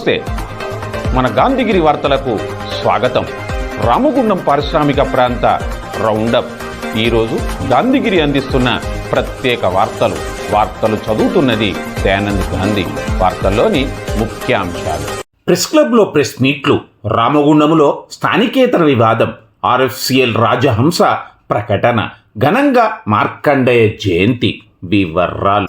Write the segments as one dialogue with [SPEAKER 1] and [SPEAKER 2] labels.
[SPEAKER 1] నమస్తే. మన గాంధీగిరి వార్తలకు స్వాగతం. రామగుండం పారిశ్రామిక ప్రాంత రౌండప్. ఈరోజు గాంధీగిరి అందిస్తున్న ప్రత్యేక వార్తలు. వార్తలు చదువుతున్నది దయానంద్ గాంధీ. వార్తల్లోని ముఖ్యాంశాలు.
[SPEAKER 2] ప్రెస్ క్లబ్లో ప్రెస్ మీట్లు. రామగుండములో స్థానికేతర వివాదం. ఆర్ఎఫ్సిఎల్ రాజహంస ప్రకటన. ఘనంగా మార్కండేయ జయంతి. వివరాలు.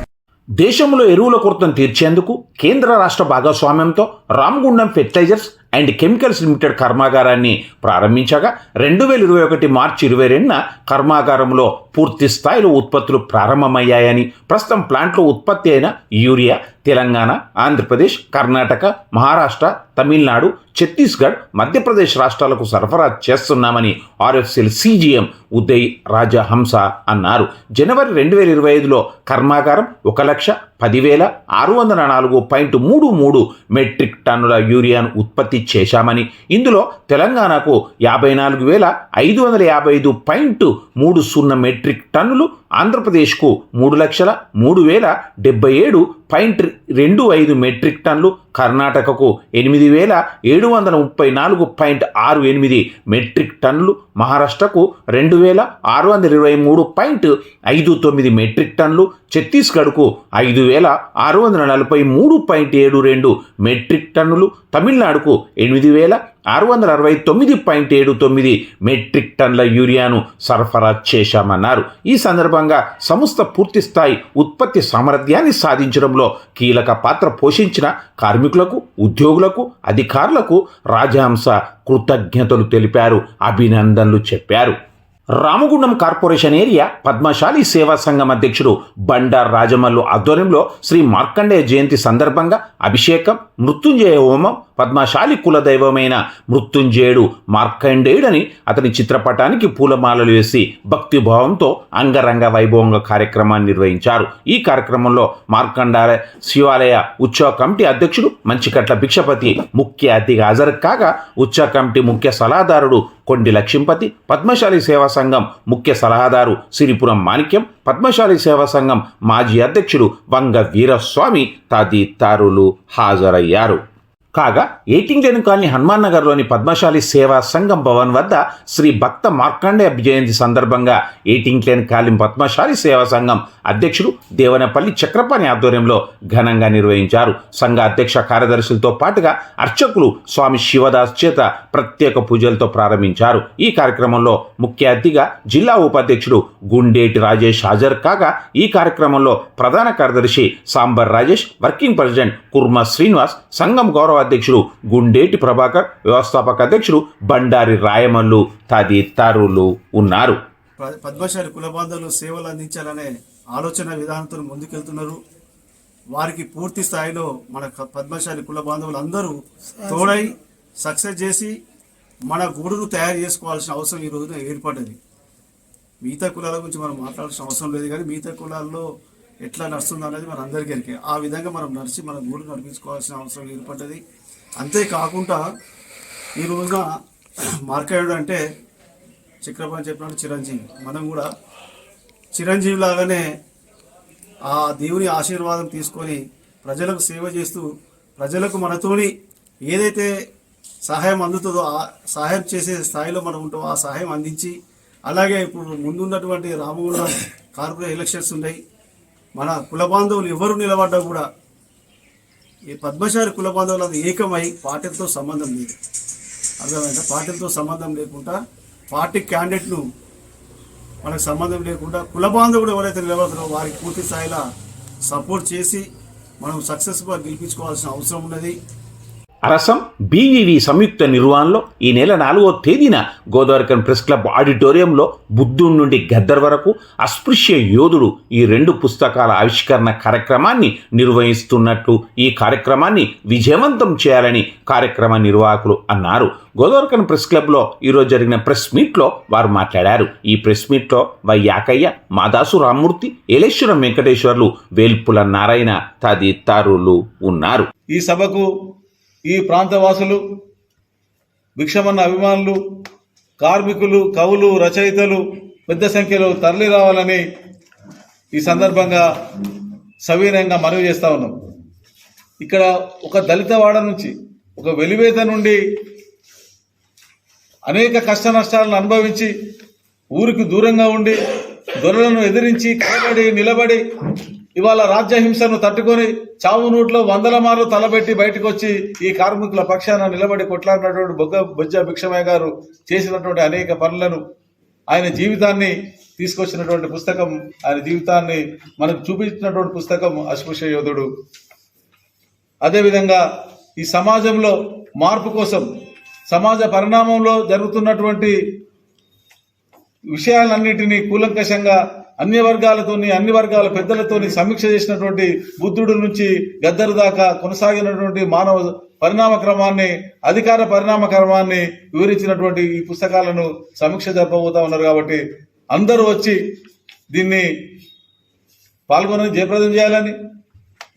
[SPEAKER 2] దేశంలో ఎరువుల కొరతను తీర్చేందుకు కేంద్ర రాష్ట్ర భాగస్వామ్యంతో Ramagundam fertilisers and chemicals limited కర్మాగారాన్ని ప్రారంభించగా రెండు వేల ఇరవై ఒకటి మార్చి ఇరవై రెండున కర్మాగారంలో పూర్తి స్థాయిలో ఉత్పత్తులు ప్రారంభమయ్యాయని ప్రస్తుతం ప్లాంట్లో ఉత్పత్తి అయిన యూరియా తెలంగాణ ఆంధ్రప్రదేశ్ కర్ణాటక మహారాష్ట్ర తమిళనాడు ఛత్తీస్గఢ్ మధ్యప్రదేశ్ రాష్ట్రాలకు సరఫరా చేస్తున్నామని ఆర్ఎఫ్సిఎల్ సీజీఎం ఉదయ్ రాజహంస అన్నారు. జనవరి రెండు వేల ఇరవై ఐదులో కర్మాగారం ఒక లక్ష పదివేల ఆరు వందల నాలుగు పాయింట్ మూడు మూడు మెట్రిక్ టన్నుల యూరియాను ఉత్పత్తి చేశామని ఇందులో తెలంగాణకు యాభై నాలుగు వేల ఐదు వందల యాభై ఐదు పాయింట్ మూడు సున్నా మెట్రిక్ టన్నులు ఆంధ్రప్రదేశ్కు మూడు లక్షల మూడు వేల డెబ్బై ఏడు పాయింట్ రెండు ఐదు మెట్రిక్ టన్లు కర్ణాటకకు ఎనిమిది వేల ఏడు వందల ముప్పై నాలుగు పాయింట్ ఆరు ఎనిమిది మెట్రిక్ టన్నులు మహారాష్ట్రకు రెండు వేల ఆరు వందల ఇరవై మూడు పాయింట్ ఐదు తొమ్మిది మెట్రిక్ టన్నులు ఛత్తీస్గఢ్కు ఐదు వేల ఆరు వందల నలభై మూడు పాయింట్ ఏడు రెండు మెట్రిక్ టన్నులు తమిళనాడుకు ఎనిమిది వేల ఆరు వందల అరవై తొమ్మిది పాయింట్ ఏడు తొమ్మిది మెట్రిక్ టన్నుల యూరియాను సరఫరా చేశామన్నారు. ఈ సందర్భంగా సంస్థ పూర్తిస్థాయి ఉత్పత్తి సామర్థ్యాన్ని సాధించడంలో కీలక పాత్ర పోషించిన కార్మికులకు ఉద్యోగులకు అధికారులకు రాజహంస కృతజ్ఞతలు తెలిపారు అభినందనలు చెప్పారు. రామగుండం కార్పొరేషన్ ఏరియా పద్మశాలి సేవా సంఘం అధ్యక్షుడు బండార్ రాజమల్లు ఆధ్వర్యంలో శ్రీ మార్కండేయ జయంతి సందర్భంగా అభిషేకం మృత్యుంజయ హోమం పద్మశాలి కులదైవమైన మృత్యుంజయుడు మార్కండేయుడని అతని చిత్రపటానికి పూలమాలలు వేసి భక్తిభావంతో అంగరంగ వైభవంగా కార్యక్రమాన్ని నిర్వహించారు. ఈ కార్యక్రమంలో మార్కండాలయ శివాలయ ఉత్సవ కమిటీ అధ్యక్షుడు మంచికట్ల భిక్షపతి ముఖ్య అతిథిగా హాజరు కాగా ఉత్సవ కమిటీ ముఖ్య సలహాదారుడు కొండి లక్ష్మీపతి పద్మశాలి సేవా సంఘం ముఖ్య సలహాదారు సిరిపురం మాణిక్యం పద్మశాలి సేవా సంఘం మాజీ అధ్యక్షుడు వంగ వీరస్వామి తదితరులు హాజరయ్యారు. కాగా ఎయిటింగ్లేని కాలనీ హనుమాన్ నగర్లోని పద్మశాలి సేవా సంఘం భవన్ వద్ద శ్రీ భక్త మార్కండే జయంతి సందర్భంగా ఎయిటింగ్లేని కాలనీ పద్మశాలి సేవా సంఘం అధ్యక్షుడు దేవనపల్లి చక్రపాణి ఆధ్వర్యంలో ఘనంగా నిర్వహించారు. సంఘ అధ్యక్ష కార్యదర్శులతో పాటుగా అర్చకులు స్వామి శివదాస్ చేత ప్రత్యేక పూజలతో ప్రారంభించారు. ఈ కార్యక్రమంలో ముఖ్య అతిథిగా జిల్లా ఉపాధ్యక్షుడు గుండేటి రాజేష్ హాజరు కాగా ఈ కార్యక్రమంలో ప్రధాన కార్యదర్శి సాంబర్ రాజేష్ వర్కింగ్ ప్రెసిడెంట్ కుర్మ శ్రీనివాస్ సంఘం గౌరవ అధ్యక్షుడు గుండేటి ప్రభాకర్ వ్యవస్థాపక అధ్యక్షుడు బండారి రాయమల్లు తదితరులు ఉన్నారు.
[SPEAKER 3] పద్మశారి పద్మశాలి కుల బాంధవులు సేవలు అందించాలనే ఆలోచన విధానంతో ముందుకెళ్తున్నారు. వారికి పూర్తి స్థాయిలో మన పద్మశాలి కుల బాంధవులు అందరూ తోడై సక్సెస్ చేసి మన గూడును తయారు చేసుకోవాల్సిన అవసరం ఈ రోజున ఏర్పడ్డది. మిగతా కులాల గురించి మనం మాట్లాడాల్సిన అవసరం లేదు కానీ మిగతా కులాల్లో ఎట్లా నడుస్తుంది అనేది మన అందరికీ ఎరికే ఆ విధంగా మనం నడిచి మన గూడు నడిపించుకోవాల్సిన అవసరం ఏర్పడ్డది. అంతేకాకుండా ఈ రోజున మార్కెట్ అంటే చక్రపాణి చెప్పినట్టు చిరంజీవి. మనం కూడా చిరంజీవి లాగానే ఆ దేవుని ఆశీర్వాదం తీసుకొని ప్రజలకు సేవ చేస్తూ ప్రజలకు మనతోని ఏదైతే సహాయం అందుతుందో ఆ సహాయం చేసే స్థాయిలో మనం ఉంటామో ఆ సహాయం అందించి అలాగే ఇప్పుడు ముందున్నటువంటి రామగుండం కార్పొరేట్ ఎలక్షన్స్ ఉన్నాయి. మన కుల బాంధవులు ఎవరు నిలబడ్డా కూడా ఈ పద్మశాలి కుల బాంధవులు ఏకమై పార్టీలతో సంబంధం లేదు. అర్థమైందా? పార్టీలతో సంబంధం లేకుండా పార్టీ క్యాండిడేట్ను మనకు సంబంధం లేకుండా కుల బాంధవుడు ఎవరైతే నిలబడతారో వారికి పూర్తి స్థాయిలో సపోర్ట్ చేసి మనం సక్సెస్ఫుల్గా గెలిపించుకోవాల్సిన అవసరం ఉన్నది.
[SPEAKER 2] అరసం బీవీవి సంయుక్త నిర్వహణలో ఈ నెల నాలుగో తేదీన గోదావరికన్ ప్రెస్ క్లబ్ ఆడిటోరియంలో బుద్ధుడి నుండి గద్దర్ వరకు అస్పృశ్య యోధుడు ఈ రెండు పుస్తకాల ఆవిష్కరణ కార్యక్రమాన్ని నిర్వహిస్తున్నట్టు ఈ కార్యక్రమాన్ని విజయవంతం చేయాలని కార్యక్రమ నిర్వాహకులు అన్నారు. గోదావరికన్ ప్రెస్ క్లబ్లో ఈరోజు జరిగిన ప్రెస్ మీట్లో వారు మాట్లాడారు. ఈ ప్రెస్ మీట్లో వై యాకయ్య మాదాసు రామ్మూర్తి ఏలేశ్వరం వెంకటేశ్వర్లు వేల్పుల నారాయణ తదితరులు ఉన్నారు.
[SPEAKER 4] ఈ సభకు ఈ ప్రాంతవాసులు భిక్షమన్న అభిమానులు కార్మికులు కవులు రచయితలు పెద్ద సంఖ్యలో తరలి రావాలని ఈ సందర్భంగా సవినయంగా మనవి చేస్తా ఉన్నాం. ఇక్కడ ఒక దళిత వాడ నుంచి ఒక వెలివేత నుండి అనేక కష్ట నష్టాలను అనుభవించి ఊరికి దూరంగా ఉండి దొరలను ఎదిరించి కలబడి నిలబడి ఇవాళ రాజ్యహింసను తట్టుకొని చావు నోట్లో వందల మార్లు తలబెట్టి బయటకు వచ్చి ఈ కార్మికుల పక్షాన నిలబడి కొట్లాడినటువంటి బొగ్గ బొజ్జ భిక్షమయ్య గారు చేసినటువంటి అనేక పనులను ఆయన జీవితాన్ని తీసుకొచ్చినటువంటి పుస్తకం ఆయన జీవితాన్ని మనకు చూపించినటువంటి పుస్తకం అస్పృశ్య యోధుడు. అదేవిధంగా ఈ సమాజంలో మార్పు కోసం సమాజ పరిణామంలో జరుగుతున్నటువంటి విషయాలన్నిటినీ కూలంకషంగా అన్ని వర్గాలతోని అన్ని వర్గాల పెద్దలతోని సమీక్ష చేసినటువంటి బుద్ధుడు నుంచి గద్దరు దాకా కొనసాగినటువంటి మానవ పరిణామ క్రమాన్ని అధికార పరిణామ క్రమాన్ని వివరించినటువంటి ఈ పుస్తకాలను సమీక్ష జరపబోతా ఉన్నారు కాబట్టి అందరూ వచ్చి దీన్ని పాల్గొనని జయప్రదం చేయాలని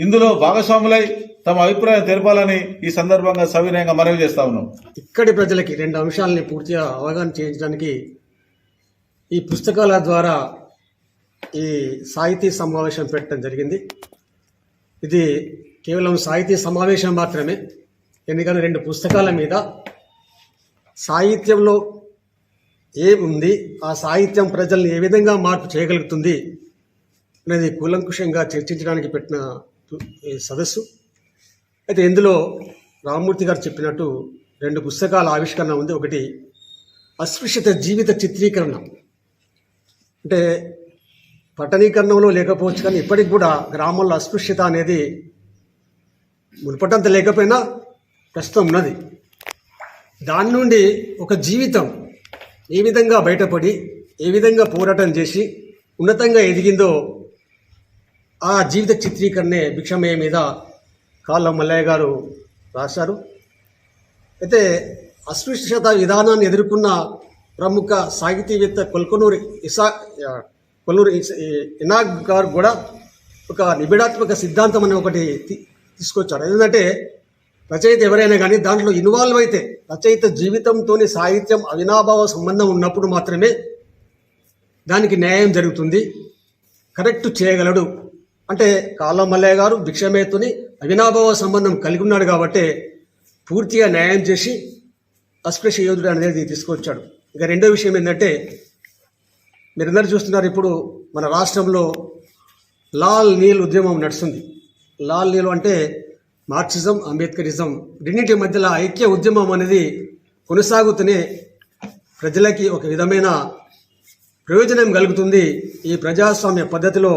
[SPEAKER 4] ఇందులో భాగస్వాములై తమ అభిప్రాయం తెలపాలని ఈ సందర్భంగా సవినయంగా మనవి చేస్తా ఉన్నాం.
[SPEAKER 5] ఇక్కడి ప్రజలకి రెండు అంశాలని పూర్తిగా అవగాహన చేయించడానికి ఈ పుస్తకాల ద్వారా ఈ సాహితీ సమావేశం పెట్టడం జరిగింది. ఇది కేవలం సాహితీ సమావేశం మాత్రమే. ఎందుకంటే రెండు పుస్తకాల మీద సాహిత్యంలో ఏముంది ఆ సాహిత్యం ప్రజల్ని ఏ విధంగా మార్పు చేయగలుగుతుంది అనేది కూలంకుషంగా చర్చించడానికి పెట్టిన ఈ సదస్సు. అయితే ఇందులో రామ్మూర్తి గారు చెప్పినట్టు రెండు పుస్తకాల ఆవిష్కరణ ఉంది. ఒకటి అస్పృశ్యత జీవిత చిత్రీకరణ. అంటే పట్టణీకరణంలో లేకపోవచ్చు కానీ ఇప్పటికి కూడా గ్రామంలో అస్పృశ్యత అనేది మునుపటంత లేకపోయినా ప్రస్తుతం ఉన్నది. దాని నుండి ఒక జీవితం ఏ విధంగా బయటపడి ఏ విధంగా పోరాటం చేసి ఉన్నతంగా ఎదిగిందో ఆ జీవిత చిత్రీకరణే భిక్షమయ్య మీద కాళ్ళ మల్లయ్య గారు రాశారు. అయితే అస్పృశ్యత విధానాన్ని ఎదుర్కొన్న ప్రముఖ సాహితీవేత్త కొల్కొనూరి ఇసా కొల్లూరు ఇనాగ్ గారు కూడా ఒక నిబిడాత్మక సిద్ధాంతం అనే ఒకటి తీసుకొచ్చాడు. ఎందుకంటే రచయిత ఎవరైనా కానీ దాంట్లో ఇన్వాల్వ్ అయితే రచయిత జీవితంతోని సాహిత్యం అవినాభావ సంబంధం ఉన్నప్పుడు మాత్రమే దానికి న్యాయం జరుగుతుంది. కరెక్ట్ చేయగలడు. అంటే కాళ్ళ మల్లయ్య గారు భిక్షమేతుని అవినాభావ సంబంధం కలిగి ఉన్నాడు కాబట్టి పూర్తిగా న్యాయం చేసి అస్పృశ్య యోధుడు అనేది తీసుకొచ్చాడు. ఇంకా రెండో విషయం ఏంటంటే మీరందరూ చూస్తున్నారు ఇప్పుడు మన రాష్ట్రంలో లాల్ నీల్ ఉద్యమం నడుస్తుంది. లాల్ నీల్ అంటే మార్క్సిజం అంబేద్కరిజం రెండింటి మధ్యలో ఐక్య ఉద్యమం అనేది కొనసాగుతూనే ప్రజలకి ఒక విధమైన ప్రయోజనం కలుగుతుంది. ఈ ప్రజాస్వామ్య పద్ధతిలో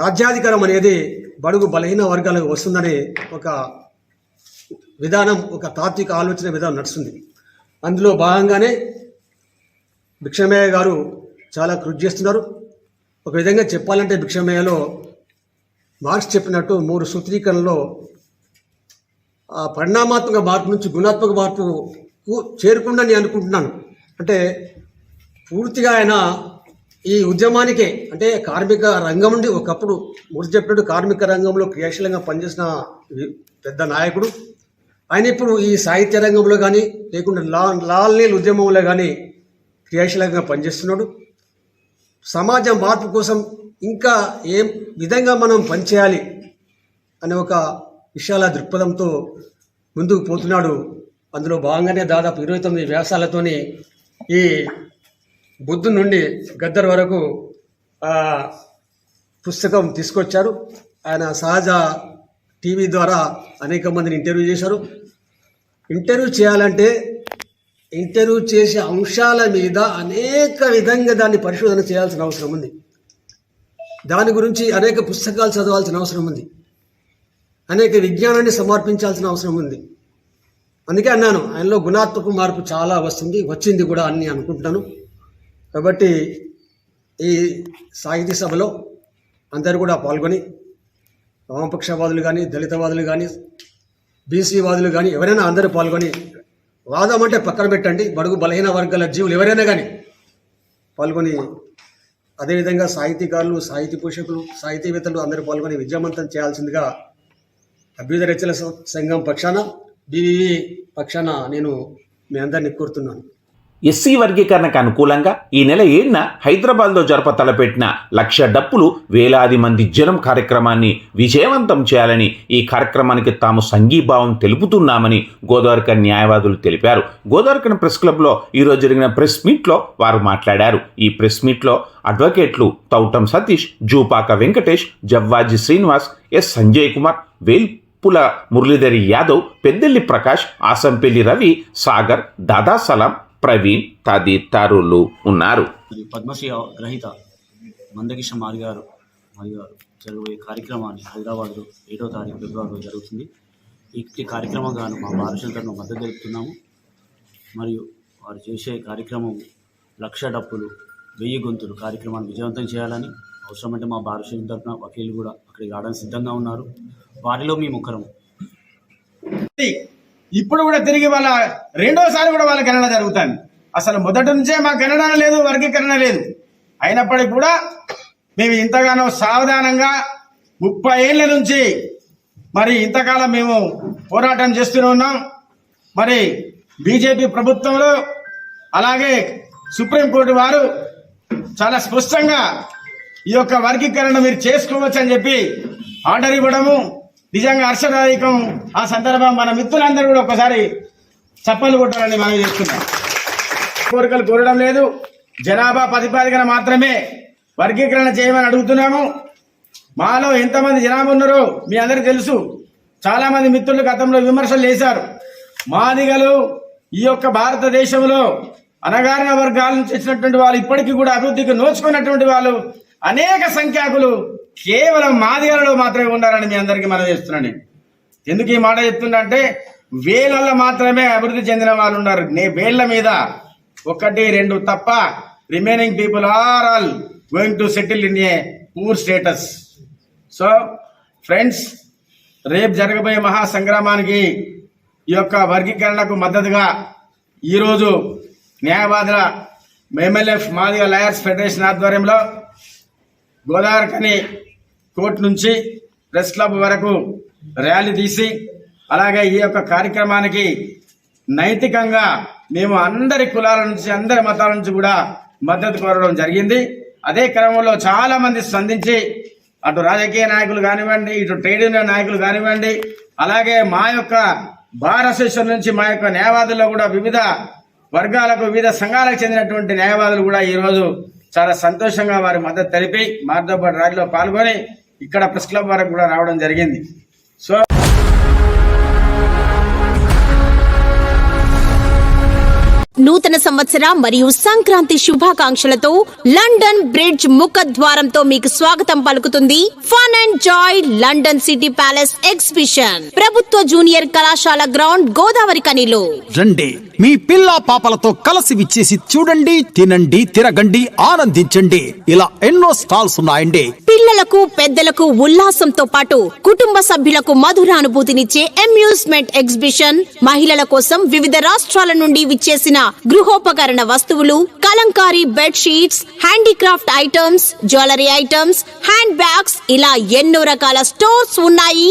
[SPEAKER 5] రాజ్యాధికారం అనేది బడుగు బలహీన వర్గాలకు వస్తుందని ఒక విధానం ఒక తాత్విక ఆలోచన విధానం నడుస్తుంది. అందులో భాగంగానే భిక్షమయ్య గారు చాలా కృషి చేస్తున్నారు. ఒక విధంగా చెప్పాలంటే భిక్షమయ్యలో మార్క్స్ చెప్పినట్టు మూడు సూత్రీకరణలో ఆ పరిణామాత్మక మార్పు నుంచి గుణాత్మక మార్పుకు చేరుకుందని అనుకుంటున్నాను. అంటే పూర్తిగా ఆయన ఈ ఉద్యమానికే అంటే కార్మిక రంగం నుండి ఒకప్పుడు మూర్తి చెప్పినట్టు కార్మిక రంగంలో క్రియాశీలంగా పనిచేసిన పెద్ద నాయకుడు. ఆయన ఇప్పుడు ఈ సాహిత్య రంగంలో కానీ లేకుంటే లా లాల్ నీల్ ఉద్యమంలో కానీ క్రియాశీలంగా పనిచేస్తున్నాడు. సమాజ మార్పు కోసం ఇంకా ఏం విధంగా మనం పనిచేయాలి అనే ఒక విశాల దృక్పథంతో ముందుకు పోతున్నాడు. అందులో భాగంగానే దాదాపు ఇరవై తొమ్మిది వ్యాసాలతోని ఈ బుద్ధు నుండి గద్దర్ వరకు పుస్తకం తీసుకొచ్చారు. ఆయన సహజ టీవీ ద్వారా అనేక మందిని ఇంటర్వ్యూ చేశారు. ఇంటర్వ్యూ చేయాలంటే ఇంటర్వ్యూ చేసే అంశాల మీద అనేక విధంగా దాన్ని పరిశోధన చేయాల్సిన అవసరం ఉంది. దాని గురించి అనేక పుస్తకాలు చదవాల్సిన అవసరం ఉంది. అనేక విజ్ఞానాన్ని సమర్పించాల్సిన అవసరం ఉంది. అందుకే అన్నాను ఆయనలో గుణాత్మక మార్పు చాలా వస్తుంది వచ్చింది కూడా అని అనుకుంటున్నాను. కాబట్టి ఈ సాహితీ సభలో అందరూ కూడా పాల్గొని వామపక్షవాదులు కానీ దళితవాదులు కానీ బీసీవాదులు కానీ ఎవరైనా అందరూ పాల్గొని వాదం అంటే పక్కన పెట్టండి. బడుగు బలహీన వర్గాల జీవులు ఎవరైనా కానీ పాల్గొని అదేవిధంగా సాహితీకారులు సాహితీ పోషకులు సాహితీవేత్తలు అందరూ పాల్గొని విద్యావంతం చేయాల్సిందిగా అభ్యుదయ రచన సంఘం పక్షాన బీవీ పక్షాన నేను మీ అందరినీ కోరుతున్నాను.
[SPEAKER 2] ఎస్సీ వర్గీకరణకు అనుకూలంగా ఈ నెల ఏడున హైదరాబాద్లో జరప తలపెట్టిన లక్ష డప్పులు వేలాది మంది జనం కార్యక్రమాన్ని విజయవంతం చేయాలని ఈ కార్యక్రమానికి తాము సంఘీభావం తెలుపుతున్నామని గోదావరిక న్యాయవాదులు తెలిపారు. గోదావరికన్ ప్రెస్ క్లబ్లో ఈరోజు జరిగిన ప్రెస్ మీట్లో వారు మాట్లాడారు. ఈ ప్రెస్ మీట్లో అడ్వకేట్లు తౌటం సతీష్ జూపాక వెంకటేష్ జవ్వాజీ శ్రీనివాస్ ఎస్ సంజయ్ కుమార్ వేల్పుల మురళీధరి యాదవ్ పెద్దెల్లి ప్రకాష్ ఆసంపల్లి రవి సాగర్ దాదా సలాం ప్రవీణ్ తదితరులు ఉన్నారు.
[SPEAKER 6] పద్మశ్రీ గ్రహీత మందకిష మారి గారు మారి గారు జరగబోయే కార్యక్రమాన్ని హైదరాబాద్లో ఏడో తారీఖు ఫిబ్రవరిలో జరుగుతుంది. ఈ కార్యక్రమం గాను మా భారతను మద్దతు తెలుపుతున్నాము. మరియు వారు చేసే కార్యక్రమం లక్ష డప్పులు వెయ్యి గొంతులు కార్యక్రమాన్ని విజయవంతం చేయాలని అవసరమంటే మా భారత తరఫున వకీలు కూడా అక్కడికి రావడానికి సిద్ధంగా ఉన్నారు. వారిలో మేము ఒకరము
[SPEAKER 7] ఇప్పుడు కూడా తిరిగి వాళ్ళ రెండోసారి కూడా వాళ్ళ గణన జరుగుతుంది. అసలు మొదటి నుంచే మా గణన లేదు వర్గీకరణ లేదు. అయినప్పటికీ కూడా మేము ఇంతగానో సావధానంగా ముప్పై ఏళ్ళ నుంచి మరి ఇంతకాలం మేము పోరాటం చేస్తూనే ఉన్నాం. మరి బీజేపీ ప్రభుత్వంలో అలాగే సుప్రీంకోర్టు వారు చాలా స్పష్టంగా ఈ యొక్క వర్గీకరణ మీరు చేసుకోవచ్చు అని చెప్పి ఆర్డర్ ఇవ్వడము నిజంగా హర్షదాయకం. ఆ సందర్భం మన మిత్రులందరూ కూడా ఒకసారి చప్పలు కొట్టాలని మనం చేస్తున్నాం. కోరికలు కోరడం లేదు. జనాభా ప్రతిపాదికన మాత్రమే వర్గీకరణ చేయమని అడుగుతున్నాము. మాలో ఎంతమంది జనాభా ఉన్నారో మీ అందరికీ తెలుసు. చాలామంది మిత్రులు గతంలో విమర్శలు చేశారు. మాదిగలు ఈ యొక్క భారతదేశంలో అనగారిన వర్గాల నుంచి వచ్చినటువంటి వాళ్ళు ఇప్పటికీ కూడా అభివృద్ధికి నోచుకున్నటువంటి వాళ్ళు అనేక సంఖ్యాకులు కేవలం మాదిగలలో మాత్రమే ఉన్నారని మీ అందరికీ మనం చేస్తున్నాను నేను. ఎందుకు ఈ మాట చెప్తున్నా వేలల్లో మాత్రమే అభివృద్ధి చెందిన వాళ్ళు ఉన్నారు నే వేళ్ళ మీద ఒకటి రెండు తప్ప remaining people are all going to settle in a poor status so friends రేపు జరగబోయే మహా సంగ్రామానికి ఈ యొక్క వర్గీకరణకు మద్దతుగా ఈరోజు న్యాయవాదుల ఎంఎల్ఎఫ్ మాదిగ లాయర్స్ ఫెడరేషన్ ఆధ్వర్యంలో గోదావరి కని కోర్టు నుంచి ప్రెస్ క్లబ్ వరకు ర్యాలీ తీసి అలాగే ఈ యొక్క కార్యక్రమానికి నైతికంగా మేము అందరి కులాల నుంచి అందరి మతాల నుంచి కూడా మద్దతు కోరడం జరిగింది. అదే క్రమంలో చాలా మంది స్పందించి అటు రాజకీయ నాయకులు కానివ్వండి ఇటు ట్రేడ్ యూనియన్ నాయకులు కానివ్వండి అలాగే మా యొక్క బార్ అసోసియేషన్ నుంచి మా యొక్క న్యాయవాదుల్లో కూడా వివిధ వర్గాలకు వివిధ సంఘాలకు చెందినటువంటి న్యాయవాదులు కూడా ఈ రోజు చాలా సంతోషంగా వారి మద్దతు తెలిపి మాతో పాటు ర్యాలీలో పాల్గొని ఇక్కడ ప్రెస్ క్లబ్ వరకు కూడా రావడం జరిగింది. సో
[SPEAKER 8] నూతన సంవత్సర మరియు సంక్రాంతి శుభాకాంక్షలతో లండన్ బ్రిడ్జ్ ముఖద్వారంతో మీకు స్వాగతం పలుకుతుంది. Fun and joy London city palace exhibition ప్రభుత్వ జూనియర్ కళాశాల గ్రౌండ్ గోదావరి కనిలో.
[SPEAKER 9] రండి మీ పిల్ల పాపలతో కలిసి విచ్చేసి చూడండి తినండి తిరగండి ఆనందించండి. ఇలా ఎన్నో స్టాల్స్ ఉన్నాయండి.
[SPEAKER 8] పిల్లలకు పెద్దలకు ఉల్లాసంతో పాటు కుటుంబ సభ్యులకు మధుర అనుభూతినిచ్చే అమ్యూస్మెంట్ ఎగ్జిబిషన్ మహిళల కోసం వివిధ రాష్ట్రాల నుండి విచ్చేసిన గృహోపకరణ వస్తువులు Kalamkari bed sheets handicraft items jewellery items hand bags ఇలా ఎన్నో రకాల స్టోర్స్ ఉన్నాయి.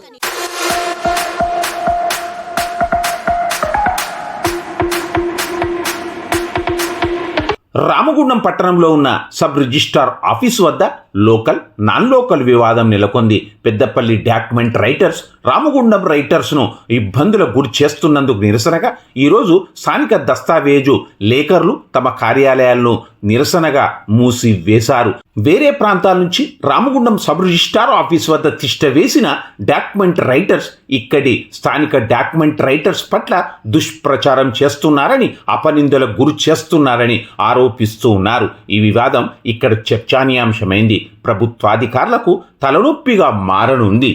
[SPEAKER 2] రామగుండం పట్టణంలో ఉన్న సబ్ రిజిస్ట్రార్ ఆఫీస్ వద్ద లోకల్ నాన్ లోకల్ వివాదం నెలకొంది. పెద్దపల్లి డాక్యుమెంట్ రైటర్స్ రామగుండం రైటర్స్ను ఇబ్బందుల గురి చేస్తున్నందుకు నిరసనగా ఈరోజు స్థానిక దస్తావేజు లేఖర్లు తమ కార్యాలయాలను నిరసనగా మూసివేశారు. వేరే ప్రాంతాల నుంచి రామగుండం సబ్ రిజిస్ట్రార్ ఆఫీస్ వద్ద తిష్ట వేసిన డాక్యుమెంట్ రైటర్స్ ఇక్కడి స్థానిక డాక్యుమెంట్ రైటర్స్ పట్ల దుష్ప్రచారం చేస్తున్నారని అపనిందల గురి చేస్తున్నారని ఆరోపిస్తూ ఉన్నారు. ఈ వివాదం ఇక్కడ చర్చానీయాంశమైంది. ప్రభుత్వాధికారులకు తలనొప్పిగా మారనుంది.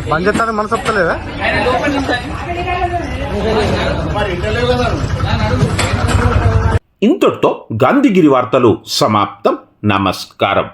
[SPEAKER 2] బంద్ చేస్తారని మనసు ఒప్పలేదా ఇంతటితో గాంధీగిరి వార్తలు సమాప్తం. నమస్కారం.